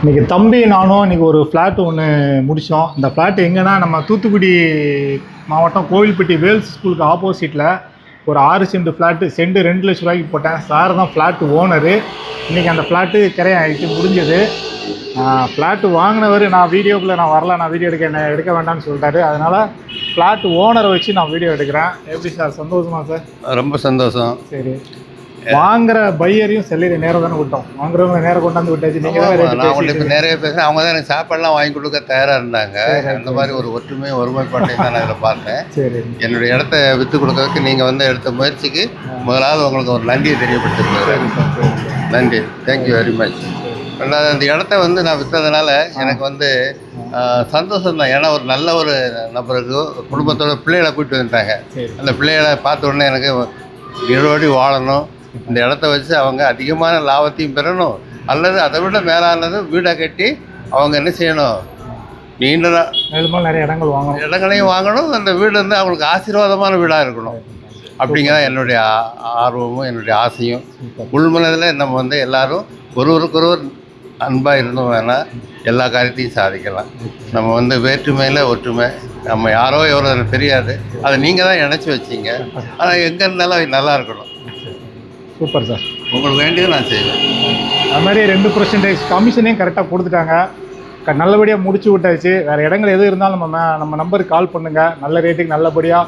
இன்னைக்கு தம்பி நானும் இன்னைக்கு ஒரு ஃப்ளாட் ஒன்று முடித்தோம் இந்த ஃப்ளாட் எங்கன்னா நம்ம தூத்துக்குடி மாவட்டம் கோவில்பட்டி வேல்ஸ் ஸ்கூலுக்கு ஆப்போசிட்டில் ஒரு ஆறு சென்ட் ஃப்ளாட்டு சென்ட் ரெண்டு லட்ச ரூபாய்க்கு போட்டேன். சார் தான் ஃப்ளாட் ஓனரு இன்றைக்கி அந்த ஃப்ளாட்டு கிரையம் ஆகிட்டு முடிஞ்சது ஃப்ளாட்டு வாங்கினவர் நான் வீடியோக்குள்ளே நான் வரல நான் வீடியோ எடுக்க என்ன எடுக்க வேண்டாம்னு சொல்லிட்டாரு. அதனால் ஃப்ளாட் ஓனரை வச்சு நான் வீடியோ எடுக்கிறேன். எப்படி சார் சந்தோஷமா சார்? ரொம்ப சந்தோஷம். சரி. வாங்குற பையரையும் செல்லரையும் நேரம் தானே விட்டோம் வாங்குறவங்க நேரம் கொண்டாந்து விட்டாச்சு. நீங்கள் தான் இப்போ நிறைய பேசுகிறேன் அவங்க தான் எனக்கு சாப்பாடுலாம் வாங்கி கொடுக்க தயாராக இருந்தாங்க. அந்த மாதிரி ஒரு ஒற்றுமை ஒருமைப்பாட்டையும் தான் நான் இதில் பார்த்தேன். சரி என்னுடைய இடத்த விற்று கொடுக்கறதுக்கு நீங்கள் வந்து எடுத்த முயற்சிக்கு முதலாவது உங்களுக்கு ஒரு நன்றியை தெரியப்படுத்திருக்கேன் நன்றி. தேங்க்யூ வெரி மச் ரெண்டாவது அந்த இடத்த வந்து நான் விற்றதுனால எனக்கு வந்து சந்தோஷம் தான் ஏன்னா ஒரு நல்ல ஒரு நபருக்கு குடும்பத்தோட பிள்ளைகளை கூப்பிட்டு வந்துட்டாங்க. அந்த பிள்ளைகளை பார்த்த உடனே எனக்கு இருபடி வாழணும். இந்த இடத்த வச்சு அவங்க அதிகமான லாபத்தையும் பெறணும். அல்லது அதை விட மேலானது வீடை கட்டி அவங்க என்ன செய்யணும்? நீண்ட நிறைய இடங்கள் வாங்கணும். இடங்களையும் வாங்கணும். அந்த வீடு வந்து அவங்களுக்கு ஆசீர்வாதமான வீடாக இருக்கணும். அப்படிங்கிறத என்னுடைய ஆர்வமும் என்னுடைய ஆசையும். உள்மனதில் நம்ம வந்து எல்லாரும் ஒருவருக்கொருவர் அன்பாக இருந்தோம் வேணால் எல்லா காரியத்தையும் சாதிக்கலாம். நம்ம வந்து வேற்றுமையில் ஒற்றுமை. நம்ம யாரோ எனக்கு தெரியாது அதை நீங்கள் தான் இணைச்சி வச்சீங்க. ஆனால் எங்கே இருந்தாலும் நல்லா இருக்கணும். Super sir. உங்களுக்கு வேண்டியது நான் செய்வேன் அது மாதிரி ரெண்டு பர்சன்டேஜ் கமிஷனையும் கரெக்டாக கொடுத்துட்டாங்க. க- நல்லபடியாக முடிச்சு விட்டாச்சு. வேறு இடங்கள் எது இருந்தாலும் நம்ம நம்ம நம்பருக்கு கால் பண்ணுங்கள் நல்ல ரேட்டுக்கு நல்லபடியாக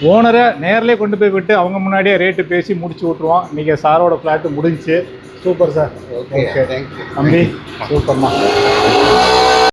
ஓனரை நேர்லேயே கொண்டு போய் விட்டு அவங்க முன்னாடியே ரேட்டு பேசி முடிச்சு விட்ருவோம் இன்றைக்கி சாரோட ஃப்ளாட்டு முடிஞ்சுச்சு. Super sir. ஓகே தேங்க்யூ தம்பி சூப்பர்மா.